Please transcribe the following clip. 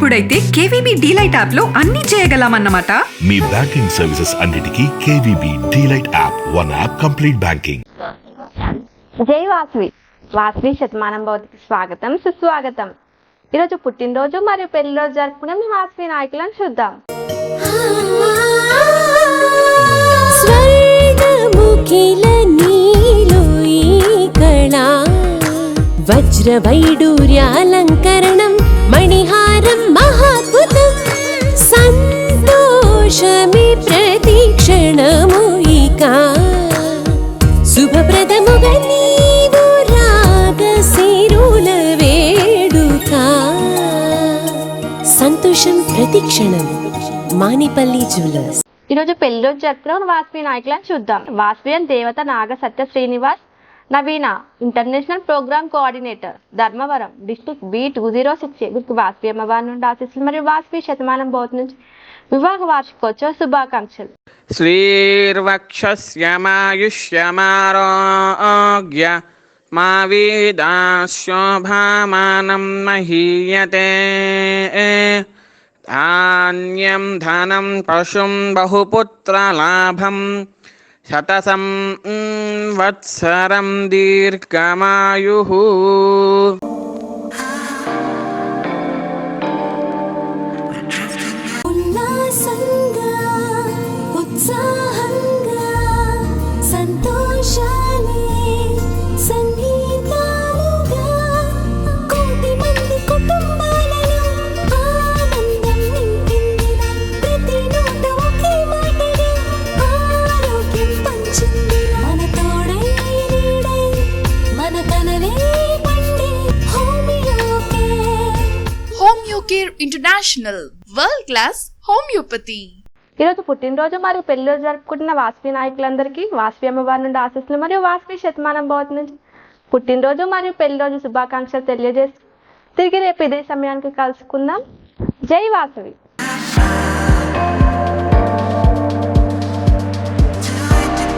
అప్పుడైతే KVB DeLight యాప్లో అన్ని చేయగలమన్నమాట. మీ బ్యాంకింగ్ సర్వీసెస్ అన్నిటికీ KVB DeLight app one app complete banking. Jai Vasavi. Vasavi Shatamanam భవతికి స్వాగతం సుస్వాగతం. ఈరోజు పుట్టినరోజు మరియు పెళ్ళి రోజు జరుపుకునే మీ వాసవి నాయకులను చూద్దాం. స్వర్గముఖిల నీలో ఈ కళా వజ్రవైడూర్యాలంకరణం మణిహారం మహాద్భుతం సంతోషమి ప్రతిక్షణము ఇక శుభప్రదముగా నీవు రాగసిరుల వేడుక సంతోషం ప్రతిక్షణం మానిపల్లి జ్యువెలర్స్ ఈరోజు పెళ్ళి రోజు జరుపుకున్న మన నాయకులను చూద్దాం. వాసవి అని దేవత Naga Satya Srinivas Naveena international programme coordinator Dharmavaram district B two zero six వీరికి వాస్పి అమ్మవారి నుండి ఆశీస్సులు మరియు వాస్పి శతమానం బోత్ నుంచి వివాహ వార్షికోత్సవ శుభాకాంక్షలు. శ్రీర్వక్షమాయుష్యమారోగ్య మా వీదాశోభామానం మహీయతే. ధాన్యం ధనం పశుం బహుపుత్రలాభం శతసం వత్సరం దీర్ఘమాయు. ఉల్లాసంగా ఉత్సాహంగా సంతోషాలే care international world class homeopathy ఈరోజు పుట్టినరోజు మరియు పెళ్ళిరోజు జరుపుకుంటున్న వాసవి నాయకులందరికీ వాసవి అమ్మవారి నుండి ఆశీస్సులు మరియు వాసవి శతమానం భవతి నుంచి పుట్టినరోజు మరియు పెళ్ళి రోజు శుభాకాంక్షలు తెలియజేసి తిరిగి రేపు ఇదే సమయానికి కలుసుకుందాం. జై వాసవి.